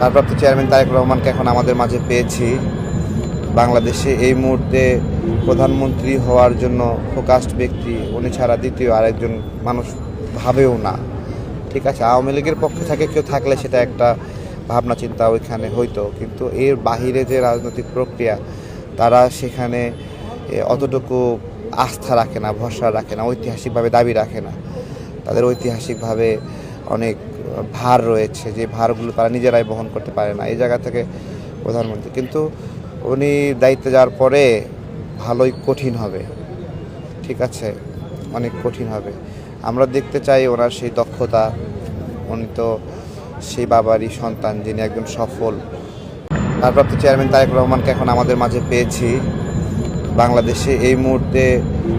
ভারপ্রাপ্ত চেয়ারম্যান তারেক রহমানকে এখন আমাদের মাঝে পেয়েছি। বাংলাদেশে এই মুহূর্তে প্রধানমন্ত্রী হওয়ার জন্য ফোকাসড ব্যক্তি, উনি ছাড়া দ্বিতীয় আরেকজন মানুষ ভাবেও না। ঠিক আছে, আওয়ামী লীগের পক্ষে থাকে, কেউ থাকলে সেটা একটা ভাবনা চিন্তা ওইখানে হইতো। কিন্তু এর বাহিরে যে রাজনৈতিক প্রক্রিয়া, তারা সেখানে অতটুকু আস্থা রাখে না, ভরসা রাখে না, ঐতিহাসিকভাবে দাবি রাখে না। তাদের ঐতিহাসিকভাবে অনেক ভার রয়েছে, যে ভারগুলো তারা নিজেরাই বহন করতে পারে না, এই জায়গা থেকে প্রধানমন্ত্রী। কিন্তু উনি দায়িত্বে যাওয়ার পরে ভালোই কঠিন হবে, ঠিক আছে, অনেক কঠিন হবে। আমরা দেখতে চাই ওনার সেই দক্ষতা, উনি তো সেই বাবারই সন্তান যিনি একজন সফল। ভারপ্রাপ্ত চেয়ারম্যান তারেক রহমানকে এখন আমাদের মাঝে পেয়েছি। বাংলাদেশে এই মুহূর্তে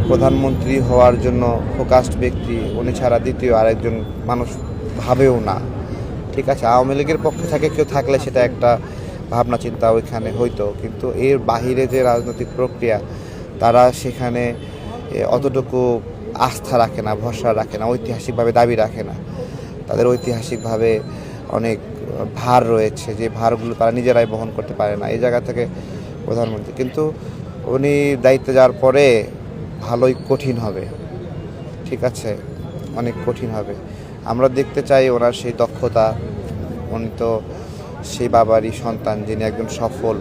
প্রধানমন্ত্রী হওয়ার জন্য ফোকাসড ব্যক্তি, উনি ছাড়া দ্বিতীয় আরেকজন মানুষ ভাবেও না। ঠিক আছে, আওয়ামী লীগের পক্ষে থাকে, কেউ থাকলে সেটা একটা ভাবনা, চিন্তা ওইখানে হইতো। কিন্তু এর বাহিরে যে রাজনৈতিক প্রক্রিয়া, তারা সেখানে অতটুকু আস্থা রাখে না, ভরসা রাখে না, ঐতিহাসিকভাবে দাবি রাখে না। তাদের ঐতিহাসিকভাবে অনেক ভার রয়েছে, যে ভারগুলো তারা নিজেরাই বহন করতে পারে না, এই জায়গা থেকে প্রধানমন্ত্রী। কিন্তু উনি দায়িত্বে যাওয়ার পরে ভালোই কঠিন হবে। ঠিক আছে, অনেক কঠিন হবে। আমরা দেখতে চাই ওনার সেই দক্ষতা উনি তো সেই বাবারই সন্তান যিনি একজন সফল।